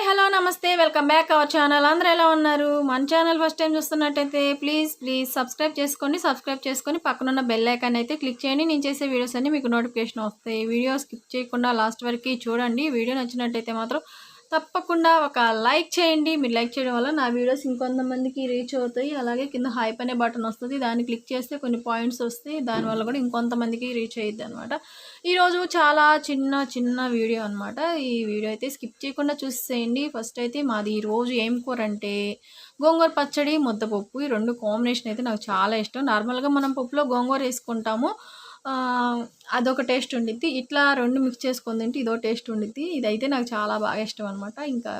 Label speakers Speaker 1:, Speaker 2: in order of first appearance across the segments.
Speaker 1: Hi hello నమస్తే welcome back our channel. అందరూ ఎలా ఉన్నారు? మన ఛానల్ ఫస్ట్ టైం చూస్తున్నట్టయితే ప్లీజ్ ప్లీజ్ సబ్స్క్రైబ్ చేసుకోండి. సబ్స్క్రైబ్ చేసుకొని పక్కనున్న బెల్ ఐకాన్ అయితే క్లిక్ చేయండి. నేను చేసే వీడియోస్ అన్ని మీకు నోటిఫికేషన్ వస్తాయి. వీడియో స్కిప్ చేయకుండా లాస్ట్ వరకు చూడండి. వీడియో నచ్చినట్టయితే మాత్రం తప్పకుండా ఒక లైక్ చేయండి. మీరు లైక్ చేయడం వల్ల నా వీడియోస్ ఇంకొంతమందికి రీచ్ అవుతాయి. అలాగే కింద హైప్ అనే బటన్ వస్తుంది. దాన్ని క్లిక్ చేస్తే కొన్ని పాయింట్స్ వస్తాయి. దానివల్ల కూడా ఇంకొంతమందికి రీచ్ అయ్యిద్ది అనమాట ఈరోజు చాలా చిన్న చిన్న వీడియో అనమాట ఈ వీడియో అయితే స్కిప్ చేయకుండా చూసేయండి. ఫస్ట్ అయితే మాది ఈరోజు ఏం కూర అంటే గోంగూర పచ్చడి ముద్దపప్పు. ఈ రెండు కాంబినేషన్ అయితే నాకు చాలా ఇష్టం. నార్మల్గా మనం పప్పులో గోంగూర వేసుకుంటాము. అదొక టేస్ట్ ఉండిద్ది. ఇట్లా రెండు మిక్స్ చేసుకొని తింటే ఇదో టేస్ట్ ఉండిద్ది. ఇదైతే నాకు చాలా బాగా ఇష్టం అనమాట ఇంకా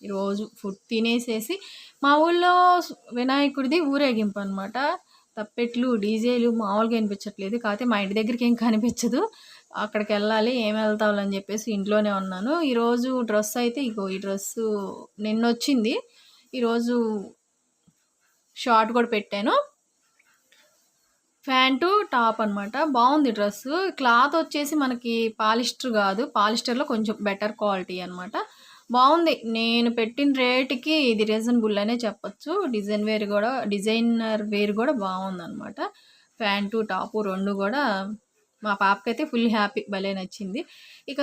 Speaker 1: ఈరోజు ఫుడ్ తినేసేసి మా ఊళ్ళో వినాయకుడిది ఊరేగింపు అనమాట తప్పెట్లు డీజేలు మామూలుగా అనిపించట్లేదు కాకపోతే మా ఇంటి దగ్గరికి ఏం కనిపించదు. అక్కడికి వెళ్ళాలి ఏం వెళ్తామని చెప్పేసి ఇంట్లోనే ఉన్నాను. ఈరోజు డ్రెస్ అయితే ఇగో ఈ డ్రెస్సు నిన్న వచ్చింది ఈరోజు షార్ట్ కూడా పెట్టాను. ఫ్యాంటు టాప్ అనమాట బాగుంది డ్రెస్. క్లాత్ వచ్చేసి మనకి పాలిస్టర్ కాదు. పాలిస్టర్లో కొంచెం బెటర్ క్వాలిటీ అనమాట బాగుంది. నేను పెట్టిన రేటుకి ఇది రీజనబుల్ అనే చెప్పచ్చు. డిజైన్ వేర్ కూడా డిజైనర్ వేర్ కూడా బాగుంది అనమాట ప్యాంటు టాపు రెండు కూడా మా పాపకైతే ఫుల్ హ్యాపీ భలే నచ్చింది. ఇక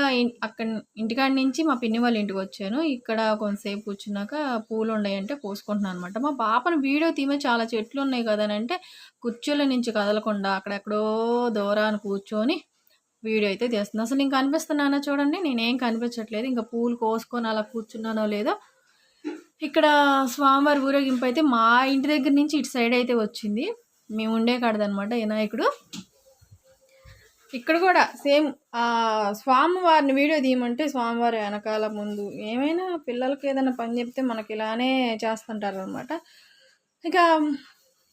Speaker 1: అక్కడ ఇంటికాడ నుంచి మా పిన్ని వాళ్ళ ఇంటికి వచ్చాను. ఇక్కడ కొంతసేపు కూర్చున్నాక పూలు ఉన్నాయంటే కోసుకుంటున్నాను అనమాట మా పాపను వీడియో తీమే చాలా చెట్లు ఉన్నాయి కదనంటే కుర్చీల నుంచి కదలకుండా అక్కడెక్కడో దూరాన్ని కూర్చొని వీడియో అయితే తీస్తుంది అసలు ఇంకా కనిపిస్తున్నానో చూడండి నేనేం కనిపించట్లేదు. ఇంకా పూలు కోసుకొని అలా కూర్చున్నానో లేదో. ఇక్కడ స్వామివారి ఊరేగింపు అయితే మా ఇంటి దగ్గర నుంచి ఇటు సైడ్ అయితే వచ్చింది. మేము ఉండే కాడదనమాట వినాయకుడు. ఇక్కడ కూడా సేమ్ స్వామివారిని వీడియో తీయమంటే స్వామివారి వెనకాల ముందు ఏమైనా పిల్లలకి ఏదైనా పని చెప్తే మనకి ఇలానే చేస్తుంటారు అనమాట ఇక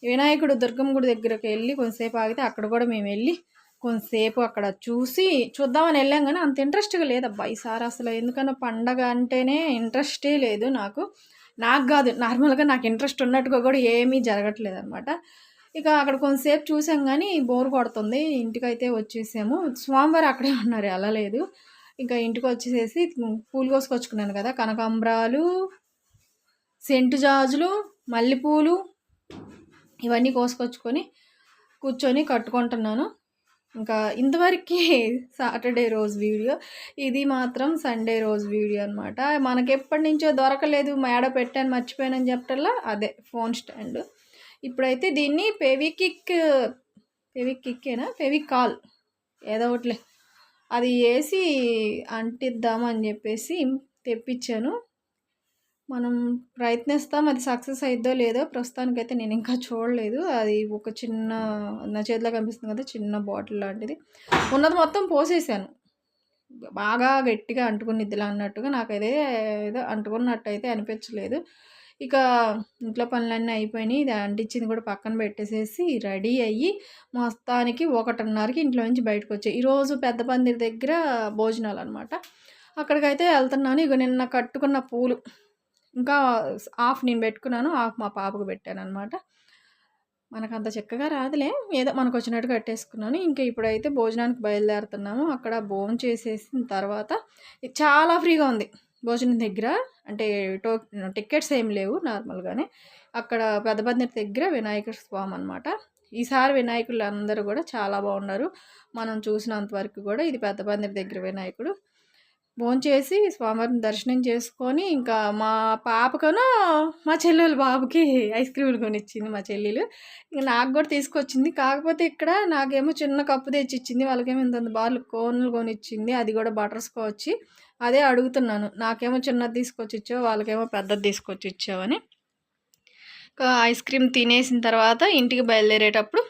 Speaker 1: వినాయకుడు దుర్గమ్మ గుడి దగ్గరకు వెళ్ళి కొంతసేపు ఆగితే అక్కడ కూడా మేము వెళ్ళి కొంతసేపు అక్కడ చూసి చూద్దామని వెళ్ళాం కానీ అంత ఇంట్రెస్ట్గా లేదబ్బా ఈసారి అసలు. ఎందుకన్నా పండగ అంటేనే ఇంట్రెస్టే లేదు నాకు. నాకు కాదు నార్మల్గా నాకు ఇంట్రెస్ట్ ఉన్నట్టుగా కూడా ఏమీ జరగట్లేదు అనమాట ఇక అక్కడ కొంతసేపు చూసాం కానీ బోర్ కొడుతుంది. ఇంటికైతే వచ్చేసాము. స్వామివారు అక్కడే ఉన్నారు. వెళ్ళలేదు. ఇంకా ఇంటికి వచ్చేసేసి పూలు కోసుకొచ్చుకున్నాను కదా. కనకాంబరాలు సెంటు జాజులు మల్లెపూలు ఇవన్నీ కోసుకొచ్చుకొని కూర్చొని కట్టుకుంటున్నాను. ఇంకా ఇంతవరకు సాటర్డే రోజు వీడియో. ఇది మాత్రం సండే రోజు వీడియో అనమాట మనకి ఎప్పటి నుంచో దొరకలేదు. మేడ పెట్టాను మర్చిపోయానని చెప్పటల్లా అదే ఫోన్ స్టాండ్. ఇప్పుడైతే దీన్ని పెవికిక్ పెవికిక్కేనా పెవికాల్ ఏదో ఒకటిలే. అది వేసి అంటిద్దామని చెప్పేసి తెప్పించాను. మనం ప్రయత్నిస్తాం అది సక్సెస్ అయిద్దో లేదో. ప్రస్తుతానికైతే నేను ఇంకా చూడలేదు. అది ఒక చిన్న నా చేతిలో కనిపిస్తుంది కదా చిన్న బాటిల్ లాంటిది. ఉన్నది మొత్తం పోసేసాను. బాగా గట్టిగా అంటుకునిద్దిలా అన్నట్టుగా నాకైతే ఏదో అంటుకున్నట్టు అయితే అనిపించలేదు. ఇక ఇంట్లో పనులన్నీ అయిపోయినాయి. ఇది అంటించింది కూడా పక్కన పెట్టేసేసి రెడీ అయ్యి మొత్తానికి ఒకటిన్నరకి ఇంట్లో నుంచి బయటకు వచ్చాయి ఈరోజు పెద్ద పందిరి దగ్గర భోజనాలు అనమాట అక్కడికైతే వెళ్తున్నాను. ఇక నిన్న కట్టుకున్న పూలు. ఇంకా హాఫ్ నేను పెట్టుకున్నాను హాఫ్ మా పాపకు పెట్టాను అనమాట మనకు అంత చక్కగా రాదులే. ఏదో మనకు వచ్చినట్టు కట్టేసుకున్నాను. ఇంకా ఇప్పుడైతే భోజనానికి బయలుదేరుతున్నాము. అక్కడ భోజనం చేసేసిన తర్వాత చాలా ఫ్రీగా ఉంది. భోజనం దగ్గర అంటే టో టికెట్స్ ఏం లేవు నార్మల్గానే. అక్కడ పెద్దపందిరి దగ్గర వినాయక స్వామి అనమాట ఈసారి వినాయకులు అందరూ కూడా చాలా బాగున్నారు. మనం చూసినంత వరకు కూడా ఇది పెద్దపందిరి దగ్గర వినాయకుడు. భోంచేసి స్వామివారిని దర్శనం చేసుకొని ఇంకా మా పాపకను మా చెల్లెలు బాబుకి ఐస్ క్రీములు కొనిచ్చింది మా చెల్లెలు. ఇంకా నాకు కూడా తీసుకొచ్చింది. కాకపోతే ఇక్కడ నాకేమో చిన్న కప్పు తెచ్చి ఇచ్చింది వాళ్ళకేమో ఇంత బార్లు కోన్లు కొనిచ్చింది. అది కూడా బటర్ స్కాచ్ అదే అడుగుతున్నాను. నాకేమో చిన్నది తీసుకొచ్చి ఇచ్చావు వాళ్ళకేమో పెద్దది తీసుకొచ్చి ఇచ్చావని ఐస్ క్రీమ్ తినేసిన తర్వాత ఇంటికి బయలుదేరేటప్పుడు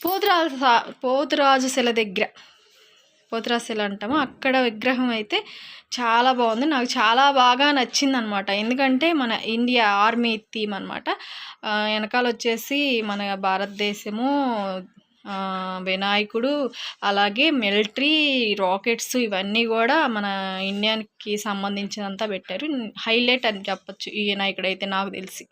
Speaker 1: పోతురాజు పోతురాజు శిల దగ్గర పోతురాశిల అంటాము అక్కడ విగ్రహం అయితే చాలా బాగుంది. నాకు చాలా బాగా నచ్చింది అనమాట ఎందుకంటే మన ఇండియా ఆర్మీ థీమ్ అనమాట వెనకాల వచ్చేసి మన భారతదేశము వినాయకుడు అలాగే మిలిటరీ రాకెట్స్ ఇవన్నీ కూడా మన ఇండియాకి సంబంధించినంత పెట్టారు. హైలైట్ అని చెప్పచ్చు ఈ వినాయకుడు అయితే నాకు తెలిసి.